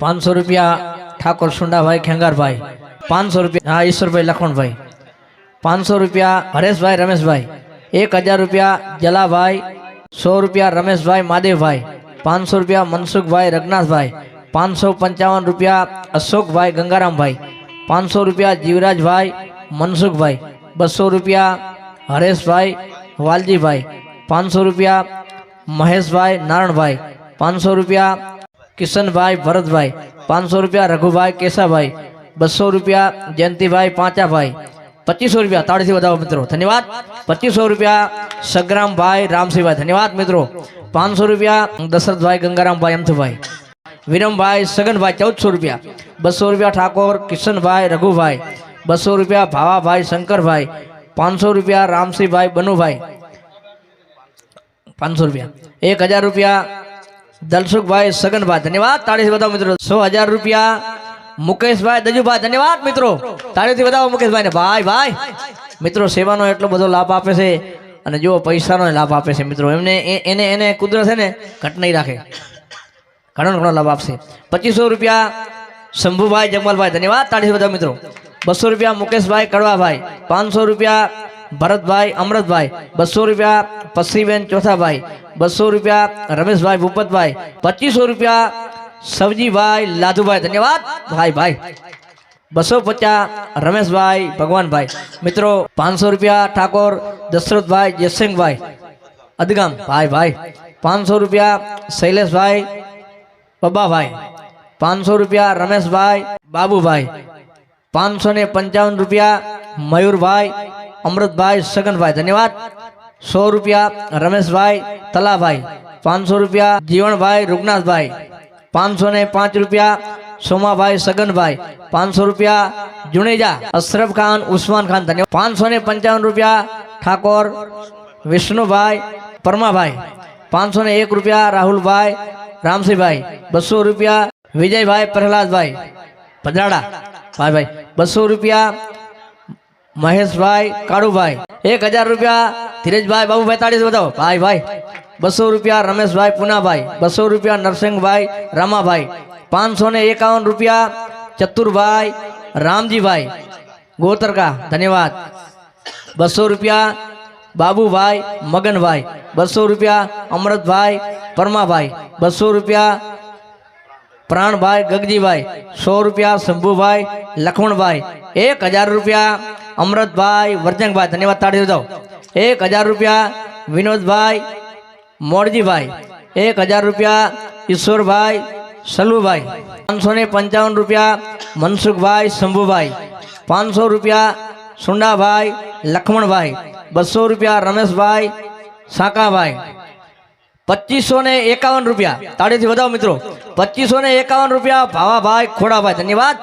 પાંચસો રૂપિયા ઠાકોર સુંડાભાઈ ખેંગારભાઈ. પાંચસો રૂપિયા, હા, ઈશ્વરભાઈ લખણભાઈ પાંચસો રૂપિયા હરેશભાઈ રમેશભાઈ. એક હજાર રૂપિયા જલાભાઈ. સો રૂપિયા રમેશભાઈ માદેવભાઈ. પાંચસો રૂપિયા મનસુખભાઈ રઘનાથભાઈ. પાંચસો પંચાવન રૂપિયા અશોકભાઈ ગંગારામભાઈ. પાંચસો રૂપિયા જીવરાજભાઈ મનસુખભાઈ. બસો રૂપિયા હરેશભાઈ વાલજીભાઈ. પાંચસો રૂપિયા મહેશભાઈ નારણભાઈ. પાંચસો રૂપિયા કિશનભાઈ ભરતભાઈ, પાંચસો રૂપિયા રઘુભાઈ કેશાભાઈ બસો રૂપિયા જયંતિભાઈ પાંચાભાઈ, પચીસો રૂપિયા તાળીથી વધાવો મિત્રો. ધન્યવાદ. પચીસો રૂપિયા સગ્રામભાઈ, રામસિંહભાઈ. ધન્યવાદ મિત્રો. પાંચસો રૂપિયા દશરથભાઈ, ગંગારામભાઈ, અમથુભાઈ. વિરમભાઈ, સગનભાઈ, ચૌદસો રૂપિયા. બસો રૂપિયા ઠાકોર, કિશનભાઈ, રઘુભાઈ. બસો રૂપિયા ભાવાભાઈ, શંકરભાઈ. પાંચસો રૂપિયા રામસિંહભાઈ, બનુભાઈ. પાંચસો રૂપિયા. એક હજાર રૂપિયા દલસુખભાઈ સગનભાઈ, ધન્યવાદ. તાળીથી વધાવો મિત્રો. સો હજાર રૂપિયા. મુકેશભાઈ દજુભાઈ, ધન્યવાદ મિત્રો. તાળીથી વધાવો મુકેશભાઈ ને ભાઈ ભાઈ. મિત્રો, સેવાનો એટલો બધો લાભ આપે છે અને જો પૈસાનો લાભ આપે છે મિત્રો. એમને એને એને કુદરત છે ને ઘટ નહીં રાખે. ઘણો ઘણો લાભ આપશે. પચીસો રૂપિયા શંભુભાઈ જમલભાઈ ધન્યવાદ. તાળીથી વધાવો મિત્રો. બસો રૂપિયા મુકેશભાઈ કડવાભાઈ. પાંચસો રૂપિયા ભરતભાઈ, અમૃતભાઈ બસો રૂપિયા પસ્સીબેન ચોથાભાઈ બસો રૂપિયા રમેશભાઈ, ભૂપતભાઈ, પચીસો રૂપિયા, સવજીભાઈ, લાધુભાઈ, ધન્યવાદ. ભાઈ ભાઈ, બસો પચાસ, રમેશભાઈ, ભગવાનભાઈ. મિત્રો, પાંચસો રૂપિયા, ઠાકોર, દશરથભાઈ, જયસિંહભાઈ. અદગામ, ભાઈ ભાઈ, પાંચસો રૂપિયા, શૈલેષભાઈ બબ્બાભાઈ પાંચસો રૂપિયા, રમેશભાઈ, બાબુભાઈ. પાંચસો ને પંચાવન રૂપિયા, મયુરભાઈ અમૃતભાઈ સગનભાઈ, ધન્યવાદ. સો રૂપિયા રમેશભાઈ તલાભાઈ, પાંચસો રૂપિયા જીવણભાઈ રૂગનાથભાઈ, પાંચસો ને પાંચ રૂપિયા સોમાભાઈ સગનભાઈ, પાંચસો રૂપિયા જુનેજા અશરફ ખાન, ઉસ્માન ખાન, ધન્યવાદ. પાંચસો ને પંચાવન રૂપિયા ઠાકોર, વિષ્ણુભાઈ પરમાભાઈ, પાંચસો ને એક રૂપિયા રાહુલભાઈ રામસિંહભાઈ, બસો રૂપિયા વિજયભાઈ પ્રહલાદભાઈ ભદ્રાડા ભાઈ ભાઈ, બસો રૂપિયા મહેશભાઈ કાળુભાઈ એક હજાર રૂપિયા ધીરજભાઈ બાબુભાઈ તાળીસ બતાવો ભાઈ ભાઈ બસો રૂપિયા રમેશભાઈ પુનાભાઈ બસો રૂપિયા નરસિંહભાઈ રામાભાઈ પાંચસો ને એકાવન રૂપિયા ચતુરભાઈ રામજીભાઈ ગોતરકા ધન્યવાદ બસો રૂપિયા બાબુભાઈ મગનભાઈ બસો રૂપિયા અમૃતભાઈ પરમાભાઈ બસો રૂપિયા પ્રાણભાઈ ગગજીભાઈ સો રૂપિયા શંભુભાઈ લખમણભાઈ એક હજાર રૂપિયા અમૃતભાઈ વર્જંગભાઈ ધન્યવાદ તાળી દો એક હજાર રૂપિયા વિનોદભાઈ મોરજીભાઈ, એક હજાર રૂપિયા ઈશ્વરભાઈ સલુભાઈ, પાંચસો ને પંચાવન રૂપિયા મનસુખભાઈ શંભુભાઈ, પાંચસો રૂપિયા સુંડાભાઈ લખમણભાઈ, બસો રૂપિયા રમેશભાઈ સાકાભાઈ, પચીસો ને એકાવન રૂપિયા. તાળીથી વધાવો મિત્રો. પચીસો ને એકાવન રૂપિયા ભાવાભાઈ ખોડાભાઈ. ધન્યવાદ.